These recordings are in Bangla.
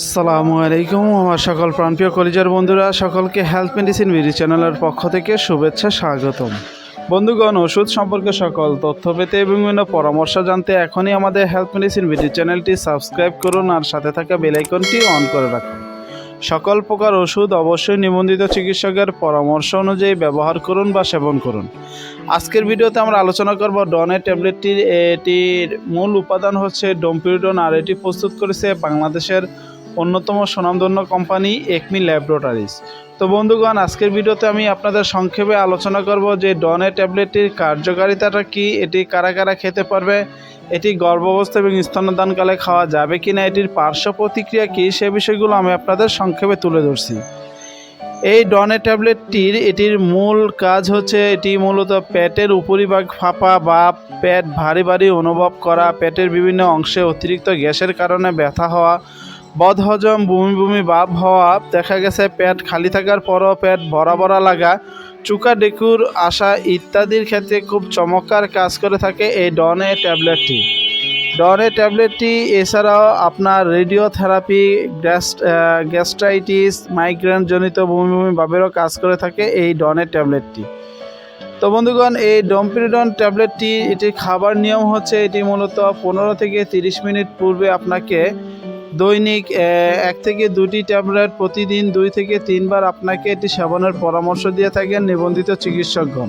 আসসালামু আলাইকুম, আমার সকল প্রাণপ্রিয় কলিজার বন্ধুরা, সকলকে হেলথ মেডিসিন বিডি চ্যানেলের পক্ষ থেকে শুভেচ্ছা, স্বাগতম। বন্ধুগণ, ওষুধ সম্পর্কে সকল তথ্য পেতে এবং বিভিন্ন পরামর্শ জানতে এখনই আমাদের হেলথ মেডিসিন বিডি চ্যানেলটি সাবস্ক্রাইব করুন আর সাথে থাকা বেল আইকনটি অন করে রাখুন। সকল প্রকার ওষুধ অবশ্যই নিবন্ধিত চিকিৎসকের পরামর্শ অনুযায়ী ব্যবহার করুন বা সেবন করুন। আজকের ভিডিওতে আমরা আলোচনা করব ডনের ট্যাবলেটটির এটির মূল উপাদান হচ্ছে ডোমপিরিডন আর এটি প্রস্তুত করেছে বাংলাদেশের অন্যতম সুনামধন্য কোম্পানি একমি ল্যাবরেটরিজ। তো বন্ধুগণ, আজকের ভিডিওতে আমি আপনাদের সংক্ষেপে আলোচনা করব যে ডনে ট্যাবলেটটির কার্যকারিতাটা কি, এটি কারা কারা খেতে পারবে, এটি গর্ভাবস্থা এবং স্তন্যদানকালে খাওয়া যাবে কি না এটির পার্শ্ব প্রতিক্রিয়া কী, সে বিষয়গুলো আমি আপনাদের সংক্ষেপে তুলে ধরছি। এই ডনে ট্যাবলেটটির, এটির মূল কাজ হচ্ছে এটি মূলত পেটের উপরিভাগ ফাঁপা বা পেট ভারী ভারী অনুভব করা পেটের বিভিন্ন অংশে অতিরিক্ত গ্যাসের কারণে ব্যথা হওয়া বদহজম বমি বমি ভাব হওয়া, দেখা গেছে পেট খালি থাকার পরও পেট ভরা ভরা লাগা, চুকা ডেকুর আসা ইত্যাদির ক্ষেত্রে খুব চমৎকার কাজ করে থাকে এই ডনে ট্যাবলেটটি। ডনে ট্যাবলেটটি এছাড়াও আপনার রেডিওথেরাপি গ্যাস গ্যাস্ট্রাইটিস, মাইগ্রেন জনিত বমি বমি ভাবেরও কাজ করে থাকে এই ডনের ট্যাবলেটটি। তো বন্ধুগণ, এই ডমপিরিডন ট্যাবলেটটি এটি খাবার নিয়ম হচ্ছে এটি মূলত পনেরো থেকে তিরিশ মিনিট পূর্বে আপনাকে দৈনিক এক থেকে দুটি ট্যাবলেট প্রতিদিন দুই থেকে তিনবার আপনাকে এটি সেবনের পরামর্শ দিয়ে থাকেন নিবন্ধিত চিকিৎসকগণ।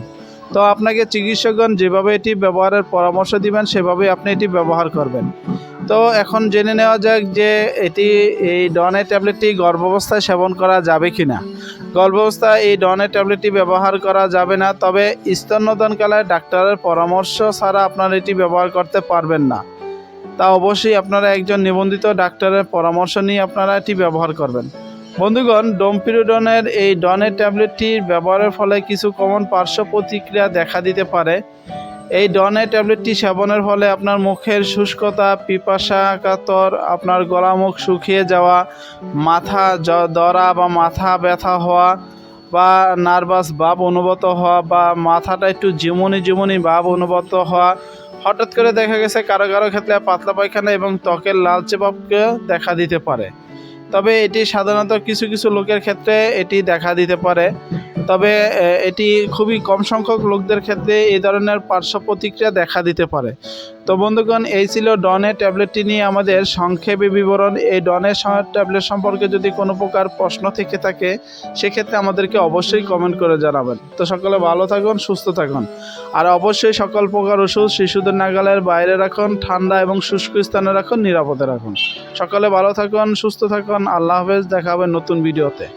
তো আপনাকে চিকিৎসকগণ যেভাবে এটি ব্যবহারের পরামর্শ দিবেন সেভাবে আপনি এটি ব্যবহার করবেন। তো এখন জেনে নেওয়া যাক যে এটি, এই ডনের ট্যাবলেটটি গর্ভাবস্থায় সেবন করা যাবে কি না গর্ভাবস্থায় এই ডনের ট্যাবলেটটি ব্যবহার করা যাবে না, তবে স্তন্যদানকালে ডাক্তারের পরামর্শ ছাড়া আপনারা এটি ব্যবহার করতে পারবেন না। তা অবশ্যই আপনারা একজন নিবন্ধিত ডাক্তারের পরামর্শ নিয়ে আপনারা এটি ব্যবহার করবেন। বন্ধুগণ ডোমপিরোডনের এই ডনের ট্যাবলেটটির ব্যবহারের ফলে কিছু কমন পার্শ্ব প্রতিক্রিয়া দেখা দিতে পারে। এই ডনের ট্যাবলেটটি সেবনের ফলে আপনার মুখের শুষ্কতা, পিপাসা, কাতর, আপনার গলা মুখ শুকিয়ে যাওয়া, মাথা দরা বা মাথা ব্যথা হওয়া বা নার্ভাস ভাব অনুভূত হওয়া বা মাথাটা একটু জিমুনি জিমুনি ভাব অনুভূত হওয়া, হঠাৎ করে দেখা গেছে কারও কারও ক্ষেত্রে পাতলা পায়খানা এবং ত্বকের লালচে ভাবকে দেখা দিতে পারে। তবে এটি সাধারণত কিছু কিছু লোকের ক্ষেত্রে এটি দেখা দিতে পারে। তবে এটি খুবই কম সংখ্যক লোকদের ক্ষেত্রে এই ধরনের পার্শ্ব প্রতিক্রিয়া দেখা দিতে পারে। তো বন্ধুগণ, এই ছিল ডনের ট্যাবলেটটি নিয়ে আমাদের সংক্ষেপে বিবরণ। এই ডনের স- ট্যাবলেট সম্পর্কে যদি কোনো প্রকার প্রশ্ন থেকে থাকে, সেক্ষেত্রে আমাদেরকে অবশ্যই কমেন্ট করে জানাবেন। তো সকলে ভালো থাকুন, সুস্থ থাকুন। আর অবশ্যই সকল প্রকার ওষুধ শিশুদের নাগালের বাইরে রাখুন, ঠান্ডা এবং শুষ্ক স্থানে রাখুন, নিরাপদে রাখুন। সকলে ভালো থাকুন, সুস্থ থাকুন। আল্লাহ হাফেজ, দেখা হবে নতুন ভিডিওতে।